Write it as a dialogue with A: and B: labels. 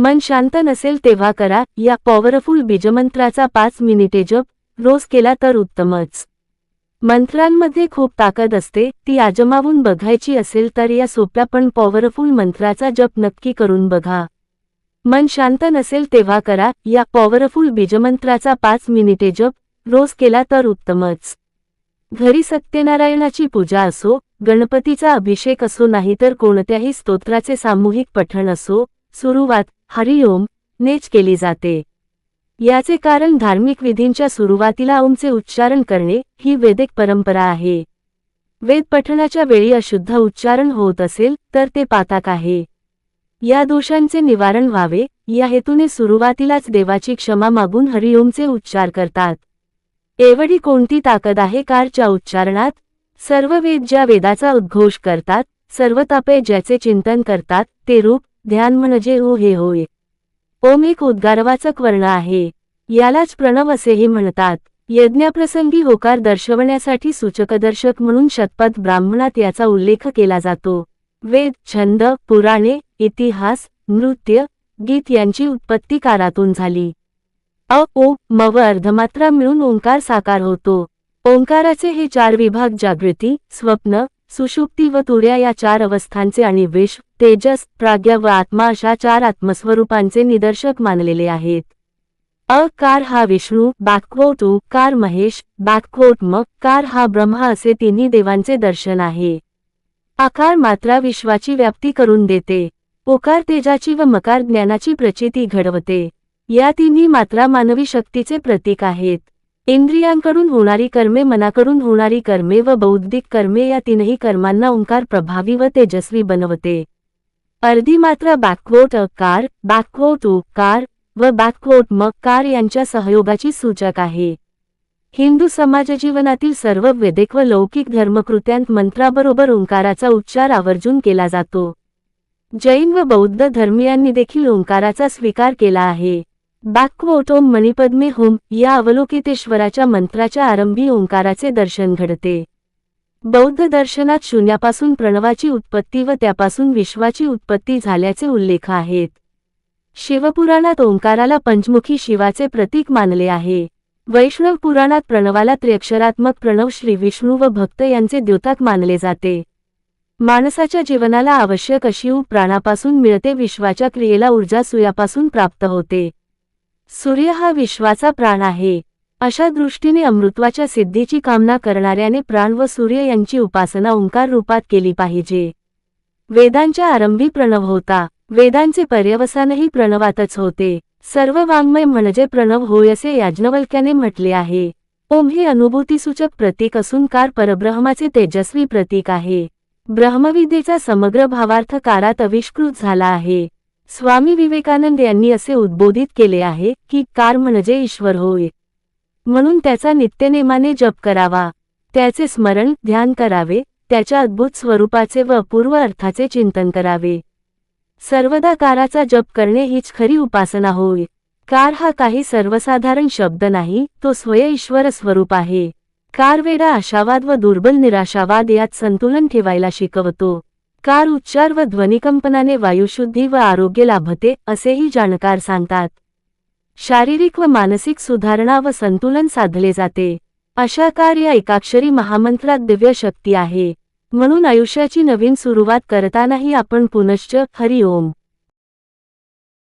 A: मन शांत नसेल तेव्हा करा. या पॉवरफुल बीजमंत्राचा पाच मिनिटे जप. रोज केला तर उत्तमच. मंत्रांमध्ये खूप ताकद असते. ती आजमावून बघायची असेल तर या सोप्या पण पॉवरफुल मंत्राचा जप नक्की करून बघा. मन शांत नसेल तेव्हा करा. या पॉवरफुल बीजमंत्राचा पाच मिनिटे जप. रोज केला तर उत्तमच. घरी सत्यनारायणाची पूजा असो गणपतीचा अभिषेक असो नाही तर कोणत्याही स्तोत्राचे सामूहिक पठण असो सुरुवात हरिओम नेच केली जाते. याचे कारण धार्मिक विधींच्या सुरुवातीला ओमचे उच्चारण करणे ही वेदिक परंपरा आहे. वेद पठणाच्या वेळी अशुद्ध उच्चारण होत असेल तर ते पाताक आहे. या दोषांचे निवारण व्हावे या हेतूने सुरुवातीलाच देवाची क्षमा मागून हरिओमचे उच्चार करतात. एवढी कोणती ताकद आहे कारच्या उच्चारणात? सर्व वेद ज्या वेदाचा उद्घोष करतात सर्व तापे ज्याचे चिंतन करतात ते रूप ध्यान म्हणजे ओ हे होय. ओम एक उद्गारवाचक वर्ण आहे. यालाच प्रणव असेही म्हणतात. यज्ञाप्रसंगी होकार दर्शवण्यासाठी सूचकदर्शक म्हणून शतपथ ब्राह्मणात याचा उल्लेख केला जातो. वेद छंद पुराणे इतिहास नृत्य गीत यांची उत्पत्ती कारातून झाली. अ ओ मव अर्धमात्रा मिळून ओंकार साकार होतो. ओंकाराचे हे चार विभाग जागृती स्वप्न सुषुप्ती व तुर्या या चार अवस्थांचे आणि विष तेजस प्राज्ञा व आत्मा अशा चार आत्मस्वरूपांचे निदर्शक मानलेले आहेत. अ कार हा विष्णू बॅकवोट उकार कार महेश बॅकवोट म कार हा ब्रह्मा असे तिन्ही देवांचे दर्शन आहे. आकार मात्रा विश्वाची व्याप्ती करून देते. ओकार तेजाची व मकार ज्ञानाची प्रचिती घडवते. या तिन्ही मात्रा मानवी शक्तीचे प्रतीक आहेत. इंद्रियांकडून होणारी कर्मे मनाकडून होणारी कर्मे व बौद्धिक कर्मे या तीनही कर्मांना ओंकार प्रभावी व तेजस्वी बनवते. अर्धी मात्र बॅकवोट अकार बॅकवोट कार व बॅकवोट म कार यांच्या सहयोगाची सूचक आहे. हिंदू समाज जीवनातील सर्व वेदिक व लौकिक धर्मकृत्यांत मंत्राबरोबर ओंकाराचा उच्चार आवर्जून केला जातो. जैन व बौद्ध धर्मियांनी देखील ओंकाराचा स्वीकार केला आहे. बॅकवोटोम मणिपद्मे होम या अवलोकितेश्वराच्या मंत्राच्या आरंभी ओंकाराचे दर्शन घडते. बौद्ध दर्शनात शून्यापासून प्रणवाची उत्पत्ती व त्यापासून विश्वाची उत्पत्ती झाल्याचे उल्लेख आहेत. शिवपुराणात ओंकाराला पंचमुखी शिवाचे प्रतीक मानले आहे. वैष्णव पुराणात प्रणवाला त्र्यक्षरात्मक प्रणव श्री विष्णू व भक्त यांचे द्योतक मानले जाते. माणसाच्या जीवनाला आवश्यक अशी प्राणापासून मिळते विश्वाच्या क्रियेला ऊर्जा सुयापासून प्राप्त होते. सूर्य हा विश्वाचा प्राण आहे. अशा दृष्टीने अमृत्वाच्या सिद्धीची कामना करणाऱ्याने प्राण व सूर्य यांची उपासना ओंकार रूपात केली पाहिजे. वेदांच्या आरंभी प्रणव होता. वेदांचे पर्यवसानही प्रणवातच होते. सर्व वाङ्मय म्हणजे प्रणव होय असे याज्ञवल्क्याने म्हटले आहे. ओम हे अनुभूतीसूचक प्रतीक असून कार परब्रह्माचे तेजस्वी प्रतीक आहे. ब्रह्मविद्येचा समग्र भावार्थ कारात आविष्कृत झाला आहे. स्वामी विवेकानंद यांनी असे उद्बोधित केले आहे की कार म्हणजे ईश्वर होय. म्हणून त्याचा नित्यनेमाने जप करावा. त्याचे स्मरण ध्यान करावे त्याच्या अद्भुत स्वरूपाचे व अपूर्व अर्थाचे चिंतन करावे. सर्वदा काराचा जप करणे हीच खरी उपासना होय. कार हा काही सर्वसाधारण शब्द नाही तो स्वय ईश्वर स्वरूप आहे. कार वेडा आशावाद व दुर्बल निराशावाद यात संतुलन ठेवायला शिकवतो. कार उच्चार व ध्वनिकंपनाने वायुशुद्धी व आरोग्य लाभते असेही जाणकार सांगतात. शारीरिक व मानसिक सुधारणा व संतुलन साधले जाते. अशा कार या एकाक्षरी महामंत्रात दिव्य शक्ती आहे. म्हणून आयुष्याची नवीन सुरुवात करतानाही आपण पुनश्च हरिओम.